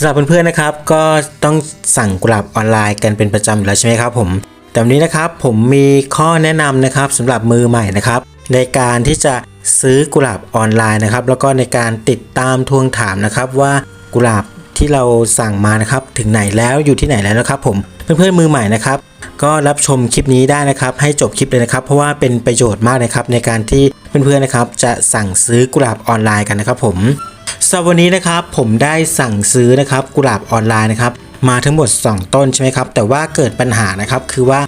สำหรับเพื่อนๆนะครับ ก็ต้องสั่งกุหลาบออนไลน์กันเป็นประจำอยู่แล้วใช่ไหมครับผมแต่วันนี้นะครับผมมีข้อแนะนำนะครับสำหรับมือใหม่นะครับในการที่จะซื้อกุหลาบออนไลน์นะครับ แล้วก็ในการติดตามทวงถามนะครับว่ากุหลาบที่เราสั่งมานะครับถึงไหนแล้วอยู่ที่ไหนแล้วนะครับผมเพื่อนๆมือใหม่นะครับก็รับชมคลิปนี้ได้นะครับ ให้จบคลิปเลยนะครับ เพราะว่าเป็นประโยชน์มากนะครับในการที่เพื่อนๆนะครับ จะสั่งซื้อกุหลาบออนไลน์กันนะครับผม สำหรับวันนี้นะครับผมได้สั่งซื้อนะครับกุหลาบออนไลน์นะครับมาทั้งหมด 2 ต้นใช่ไหมครับ แต่ว่าเกิดปัญหานะครับคือว่า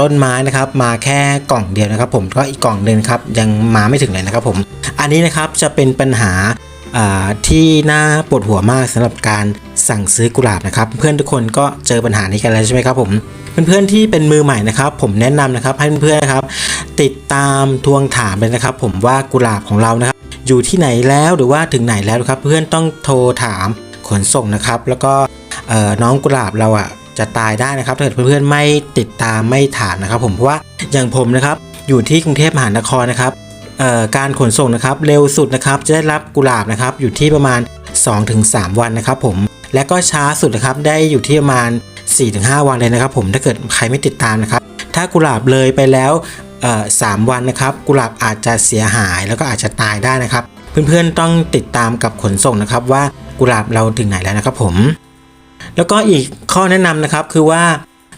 ต้นไม้นะครับมาแค่กล่องเดียวนะครับ ผมก็อีกกล่องหนึ่งครับยังมาไม่ถึงเลยนะครับผมอันนี้นะครับจะเป็นปัญหาที่น่าปวดหัวมากสำหรับการสั่งซื้อกุหลาบนะครับ เพื่อนทุกคนก็เจอปัญหานี้กันแล้วใช่ไหมครับผมเพื่อนๆที่เป็นมือใหม่นะครับ ผมแนะนำนะครับให้เพื่อนๆนะครับ ติดตามทวงถามเลยนะครับ ผมว่ากุหลาบของเรานะครับ อยู่ที่ไหนแล้วหรือว่าถึงไหนแล้วครับ เพื่อนต้องโทรถามขนส่งนะครับ แล้วก็น้องกุหลาบเราอะจะตายได้นะครับถ้าเกิดเพื่อนๆไม่ติดตามไม่ถามนะครับ ผมเพราะว่าอย่างผมนะครับอยู่ที่กรุงเทพมหานครนะครับการขนส่งนะครับเร็วสุดนะครับจะได้รับกุหลาบนะครับอยู่ที่ประมาณ 2-3 วันนะครับ ผมและก็ช้าสุดนะครับได้อยู่ที่ประมาณ 4-5 วันเลยนะครับ ผมถ้าเกิดใครไม่ติดตามนะครับ ถ้ากุหลาบเลยไปแล้ว สามวันนะครับกุหลาบอาจจะเสียหายแล้วก็อาจจะตายได้นะครับ เพื่อนๆต้องติดตามกับขนส่งนะครับว่ากุหลาบเราถึงไหนแล้วนะครับผม แล้วก็อีกข้อแนะนำนะครับคือว่า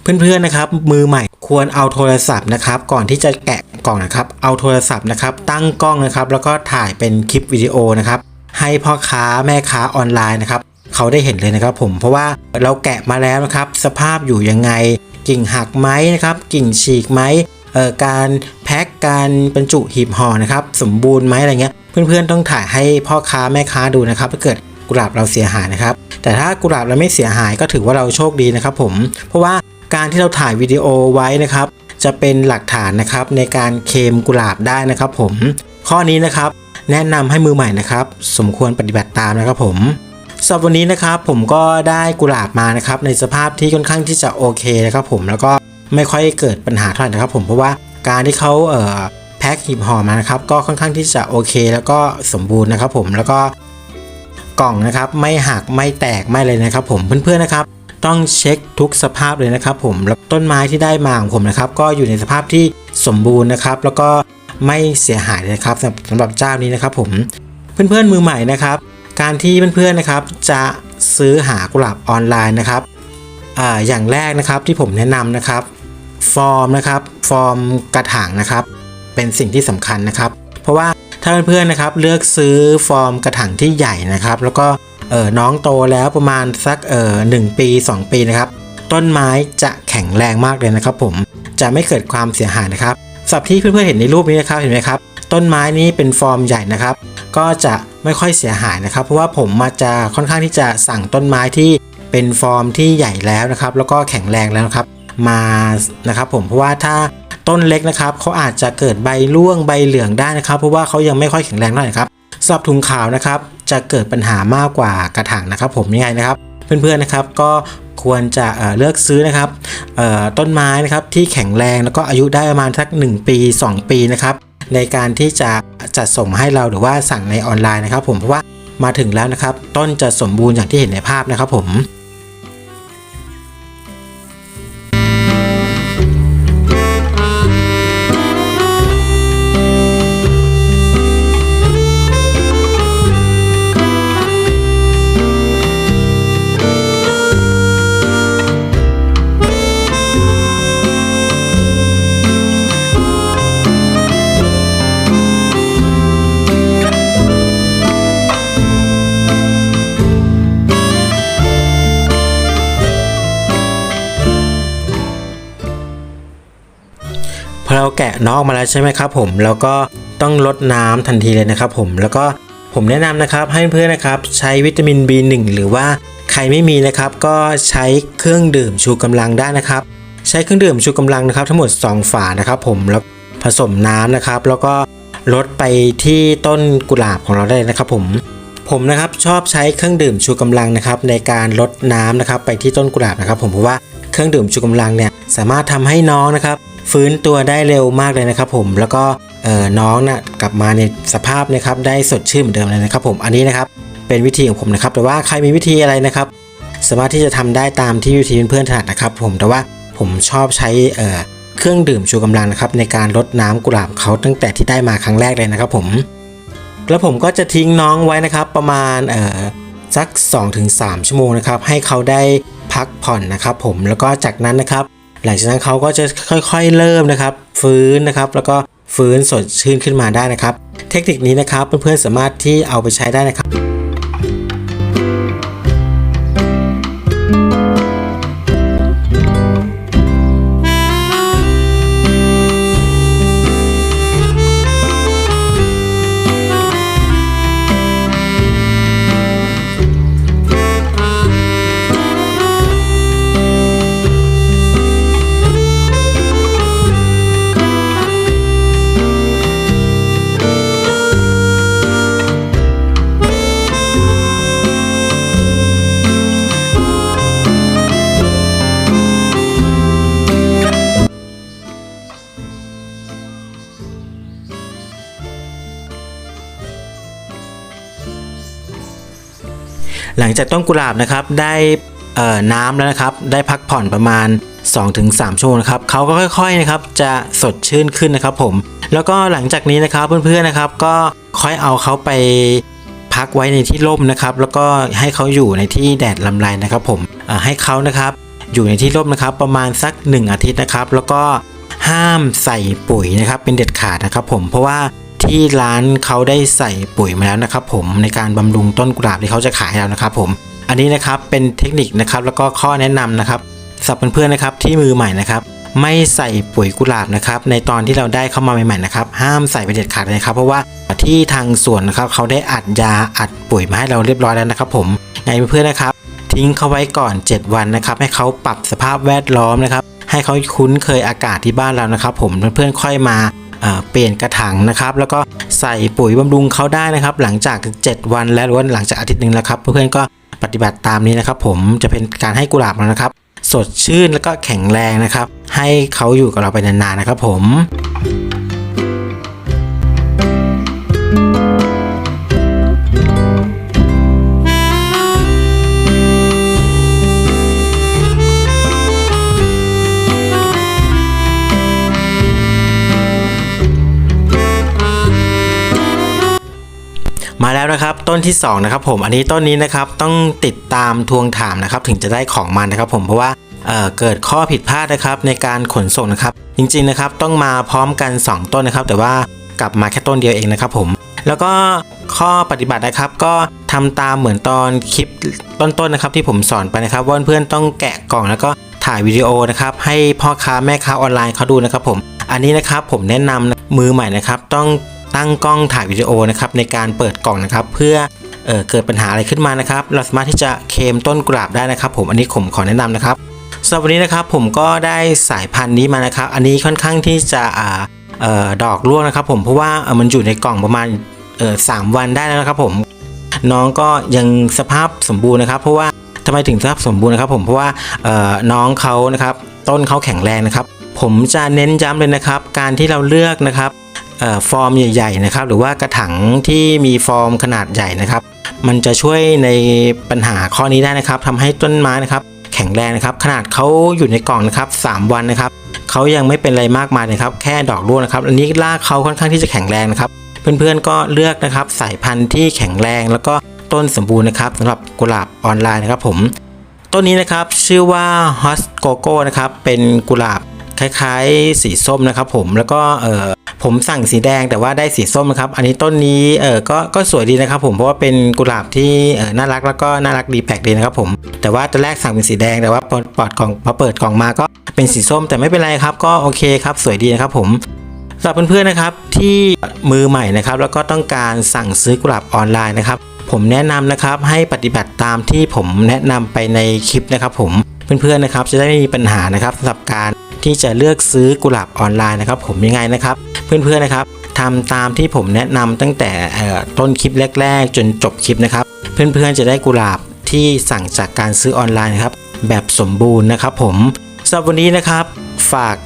เพื่อนๆนะครับ มือใหม่ควรเอาโทรศัพท์นะครับ ก่อนที่จะแกะกล่องนะครับ เอาโทรศัพท์นะครับ ตั้งกล้องนะครับ แล้วก็ถ่ายเป็นคลิปวิดีโอนะครับ ให้พ่อค้าแม่ค้าออนไลน์นะครับเขาได้เห็นเลยนะครับ ผมเพราะว่าเราแกะมาแล้วนะครับ สภาพอยู่ยังไง กิ่งหักไหมนะครับ กิ่งฉีกไหม การแพ็คการบรรจุหีบห่อนะครับ สมบูรณ์ไหมอะไรเงี้ยเพื่อนๆต้องถ่ายให้พ่อค้าแม่ค้าดูนะครับถ้าเกิดกุหลาบเราเสียหายนะครับ แต่ถ้ากุหลาบเราไม่เสียหายก็ถือว่าเราโชคดีนะครับ ผม เพราะว่าการที่เราถ่ายวิดีโอไว้นะครับ จะเป็นหลักฐานนะครับในการเคมกุหลาบได้นะครับ ผม ข้อนี้นะครับ แนะนำให้มือใหม่นะครับ สมควรปฏิบัติตามนะครับ ผมสำหรับวันนี้นะครับผมก็ได้กุหลาบมานะครับ ในสภาพที่ค่อนข้างที่จะโอเคนะครับ ผมแล้วก็ ไม่ค่อยเกิดปัญหาเท่าไหร่นะครับผมเพราะว่าการที่เขาเอ่อแพ็คหีบห่อมานะครับก็ค่อนข้างที่จะโอเค แล้วก็สมบูรณ์นะครับผมแล้วก็กล่องนะครับไม่หักไม่แตกไม่เลยนะครับ ผมเพื่อนๆนะครับ ต้องเช็คทุกสภาพเลยนะครับ ผมแล้วต้นไม้ที่ได้มาของผมนะครับ ก็อยู่ในสภาพที่สมบูรณ์นะครับ แล้วก็ไม่เสียหายนะครับสำหรับเจ้านี้นะครับ ผมเพื่อนๆมือใหม่นะครับ การที่เพื่อนๆนะครับ จะซื้อหากุหลาบออนไลน์นะครับออย่างแรกนะครับที่ผมแนะนำนะครับ ฟอร์มนะครับฟอร์มกระถางนะครับ เป็นสิ่งที่สำคัญนะครับ เพราะว่าถ้าเพื่อนๆนะครับเลือกซื้อฟอร์มกระถางที่ใหญ่นะครับ แล้วก็เออน้องโตแล้วประมาณสักเออหนึ่งปี 2 ปีนะครับ ต้นไม้จะแข็งแรงมากเลยนะครับ ผมจะไม่เกิดความเสียหายนะครับสับที่เพื่อนๆเห็นในรูปนี้นะครับเห็นไหมครับ ต้นไม้นี้เป็นฟอร์มใหญ่นะครับ ก็จะไม่ค่อยเสียหายนะครับ เพราะว่าผมมาจะค่อนข้างที่จะสั่งต้นไม้ที่เป็นฟอร์มที่ใหญ่แล้วนะครับ แล้วก็แข็งแรงแล้วนะครับ มานะครับผมเพราะว่าถ้าต้นเล็กนะครับเขาอาจจะเกิดใบร่วงใบเหลืองได้นะครับ เพราะว่าเขายังไม่ค่อยแข็งแรงเท่าไหร่ครับสำหรับถุงขาวนะครับจะเกิดปัญหามากกว่ากระถางนะครับ ผมยังไงนะครับ เพื่อนๆนะครับก็ควรจะเเลือกซื้อนะครับต้นไม้นะครับที่แข็งแรงแล้วก็อายุได้ประมาณสัก 1 ปี 2 ปีนะครับในการที่จะจัดส่งมให้เราหรือว่าสั่งในออนไลน์นะครับ ผมเพราะว่ามาถึงแล้วนะครับ ต้นจะสมบูรณ์อย่างที่เห็นในภาพนะครับผม อเราแกะนอกมาแล้วใช่ไหมครับผมแล้วก็ต้องลดน้ำทันทีเลยนะครับผมแล้วก็ผมแนะนำนะครับให้เพื่อนๆนะครับใช้วิตามิน B1 หรือว่าใครไม่มีนะครับก็ใช้เครื่องดื่มชูกำลังได้นะครับ ใช้เครื่องดื่มชูกำลังนะครับ ทั้งหมด 2 ฝานะครับ ผมแล้วผสมน้ำนะครับ แล้วก็ลดไปที่ต้นกุหลาบของเราได้นะครับ ผมผมนะครับชอบใช้เครื่องดื่มชูกำลังนะครับ ในการลดน้ำนะครับไปที่ต้นกุหลาบนะครับ ผมเพราะว่าเครื่องดื่มชูกำลังเนี่ยสามารถทำให้น้องนะครับ ฟื้นตัวได้เร็วมากเลยนะครับผมแล้วก็น้องนะ่ะกลับมาในสภาพนะครับได้สดชื่นเหมือนเดิมเลยนะครับผมอันนี้นะครับเป็นวิธีของผมนะครับแต่ว่าใครมีวิธีอะไรนะครับ สามารถที่จะทำได้ตามที่วิธีเพื่อนๆถนัดนะครับ ผมแต่ว่าผมชอบใช้เครื่องดื่มชูกำลังนะครับในการลดน้ำกุหลาบเขาตั้งแต่ที่ได้มาครั้งแรกเลยนะครับ ผมแล้วผมก็จะทิ้งน้องไว้นะครับ ประมาณเอ่อสัก 2-3 ชั่วโมงนะครับให้เขาได้พักผ่อนนะครับ ผมแล้วก็จากนั้นนะครับ หลังจากนั้นเขาก็จะค่อยๆเริ่มนะครับ ฟื้นนะครับ แล้วก็ฟื้นสดชื่นขึ้นมาได้นะครับ เทคนิคนี้นะครับเพื่อนๆสามารถที่เอาไปใช้ได้นะครับ หลังจากต้นกุหลาบนะครับได้น้ำแล้วนะครับ ได้พักผ่อนประมาณ 2-3 ชั่วโมงนะครับเขาก็ค่อยๆนะครับจะสดชื่นขึ้นนะครับผม แล้วก็หลังจากนี้นะครับเพื่อนๆนะครับ ก็ค่อยเอาเขาไปพักไว้ในที่ร่มนะครับ แล้วก็ให้เขาอยู่ในที่แดดลำไรนะครับ ผมให้เขานะครับอยู่ในที่ร่มนะครับ ประมาณสัก 1 อาทิตย์นะครับ แล้วก็ห้ามใส่ปุ๋ยนะครับ เป็นเด็ดขาดนะครับ ผมเพราะว่า ที่ร้านเขาได้ใส่ปุ๋ยมาแล้วนะครับผมในการบำรุงต้นกุหลาบที่เขาจะขายให้เรานะครับผมอันนี้นะครับเป็นเทคนิคนะครับแล้วก็ข้อแนะนำนะครับสำหรับเพื่อนๆนะครับที่มือใหม่นะครับไม่ใส่ปุ๋ยกุหลาบนะครับในตอนที่เราได้เข้ามาใหม่ๆนะครับห้ามใส่ไปเด็ดขาดเลยนะครับ เพราะว่าที่ทางสวนนะครับเขาได้อัดยาอัดปุ๋ยมาให้เราเรียบร้อยแล้วนะครับ ผมไงเพื่อนๆนะครับ ทิ้งเขาไว้ก่อน 7 วันนะครับ ให้เขาปรับสภาพแวดล้อมนะครับ ให้เขาคุ้นเคยอากาศที่บ้านเรานะครับ ผมเพื่อนๆค่อยมา เปลี่ยนกระถางนะครับแล้วก็ใส่ปุ๋ยบำรุงเขาได้นะครับ หลังจาก 7 วันแล้วหรือว่าหลังจากอาทิตย์หนึ่งแล้วครับเพื่อนๆก็ปฏิบัติตามนี้นะครับ ผมจะเป็นการให้กุหลาบเรานะครับ สดชื่นแล้วก็แข็งแรงนะครับ ให้เขาอยู่กับเราไปนานๆนะครับ ผม ต้นที่สองนะครับผมอันนี้ต้นนี้นะครับต้องติดตามทวงถามนะครับถึงจะได้ของมันนะครับผมเพราะว่าเเกิดข้อผิดพลาดนะครับในการขนส่งนะครับ จริงๆนะครับต้องมาพร้อมกัน 2 ต้นนะครับ แต่ว่ากลับมาแค่ต้นเดียวเองนะครับผม แล้วก็ข้อปฏิบัตินะครับก็ทำตามเหมือนตอนคลิปต้นๆนะครับที่ผมสอนไปนะครับว่าเพื่อนต้องแกะกล่องแล้วก็ถ่ายวิดีโอนะครับให้พ่อค้าแม่ค้าออนไลน์เขาดูนะครับผม อันนี้นะครับผมแนะนำมือใหม่นะครับต้อง ตั้งกล้องถ่ายวิดีโอนะครับในการเปิดกล่องนะครับเพื่อเออเกิดปัญหาอะไรขึ้นมานะครับ เราสามารถที่จะเคมต้นกุหลาบได้นะครับ ผมอันนี้ผมขอแนะนำนะครับสำหรับวันนี้นะครับผมก็ได้สายพันธุ์นี้มานะครับ อันนี้ค่อนข้างที่จะอ่าออดอกร่วงนะครับ ผมเพราะว่ามันอยู่ในกล่องประมาณเออสามวันได้แล้วนะครับ ผมน้องก็ยังสภาพสมบูรณ์นะครับ เพราะว่าทำไมถึงสภาพสมบูรณ์นะครับ ผมเพราะว่าน้องเขานะครับ ต้นเขาแข็งแรงนะครับ ผมจะเน้นย้ำเลยนะครับ การที่เราเลือกนะครับ ฟอร์มใหญ่ๆนะครับหรือว่ากระถางที่มีฟอร์มขนาดใหญ่นะครับ มันจะช่วยในปัญหาข้อนี้ได้นะครับทำให้ต้นไม้นะครับ แข็งแรงนะครับ ขนาดเขาอยู่ในกล่องนะครับ 3 วันนะครับเขายังไม่เป็นอะไรมากมายนะครับ แค่ดอกร่วงนะครับ อันนี้รากเขาค่อนข้างที่จะแข็งแรงนะครับ เพื่อนๆก็เลือกนะครับสายพันธุ์ที่แข็งแรงแล้วก็ต้นสมบูรณ์นะครับสำหรับกุหลาบออนไลน์นะครับผมต้นนี้นะครับชื่อว่า h o s g o g o นะครับเป็นกุหลาบคล้ายๆ สีส้มนะครับผมแล้วก็เอ่อ ผมสั่งสีแดงแต่ว่าได้สีส้มนะครับ อันนี้ต้นนี้เออก็ก็สวยดีนะครับ ผมเพราะว่าเป็นกุหลาบที่เออน่ารักแล้วก็น่ารักดีแปลกดีนะครับผมแต่ว่าตอนแรกสั่งเป็นสีแดงแต่ว่าพอปอดกล่องพอเปิดกล่องมาก็เป็นสีส้มแต่ไม่เป็นไรครับ ก็โอเคครับ สวยดีนะครับผมสำหรับเพื่อนๆนะครับที่มือใหม่นะครับแล้วก็ต้องการสั่งซื้อกุหลาบออนไลน์นะครับ ผมแนะนำนะครับให้ปฏิบัติตามที่ผมแนะนำไปในคลิปนะครับ ผมเพื่อนๆนะครับจะได้ไม่มีปัญหานะครับสำหรับการ ที่จะเลือกซื้อกุหลาบออนไลน์นะครับ ผมยังไงนะครับ เพื่อนๆนะครับทำตามที่ผมแนะนำตั้งแต่ต้นคลิปแรก ๆ จนจบคลิปนะครับ เพื่อนๆจะได้กุหลาบที่สั่งจากการซื้อออนไลน์นครับ แบบสมบูรณ์นะครับ ผมสำหรับวันนี้นะครับ ฝาก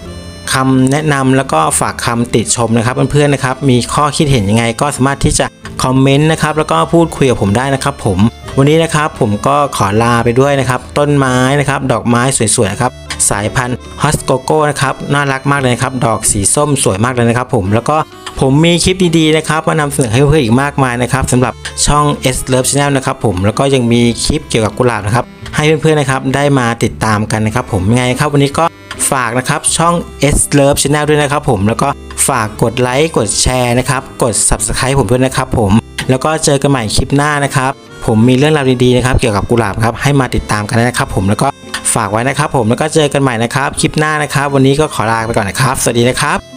คำแนะนำแล้วก็ฝากคำติชมนะครับเพื่อนๆนะครับ มีข้อคิดเห็นยังไงก็สามารถที่จะคอมเมนต์นะครับแล้วก็พูดคุยกับผมได้นะครับผม วันนี้นะครับผมก็ขอลาไปด้วยนะครับ ต้นไม้นะครับ ดอกไม้สวยๆนะครับ สายพันธุ์ฮัสโกโก้นะครับน่ารักมากเลยครับ ดอกสีส้มสวยมากเลยนะครับผมแล้วก็ผมมีคลิปดีๆนะครับมานำเสนอให้เพื่อนๆอีกมากมายนะครับสำหรับช่อง S Love Channel นะครับผมแล้วก็ยังมีคลิปเกี่ยวกับกุหลาบนะครับให้เพื่อนๆนะครับได้มาติดตามกันนะครับ ผมยังไงครับวันนี้ก็ฝากนะครับช่อง S Love Channel ด้วยนะครับผมแล้วก็ฝากกดไลค์กดแชร์นะครับกด Subscribe ผมด้วยนะครับผม แล้วก็เจอกันใหม่คลิปหน้านะครับ ผมมีเรื่องราวดีๆนะครับเกี่ยวกับกุหลาบครับให้มาติดตามกันนะครับผมแล้วก็ ฝากไว้นะครับผมแล้วก็เจอกันใหม่นะครับ คลิปหน้านะครับ วันนี้ก็ขอลาไปก่อนนะครับ สวัสดีนะครับ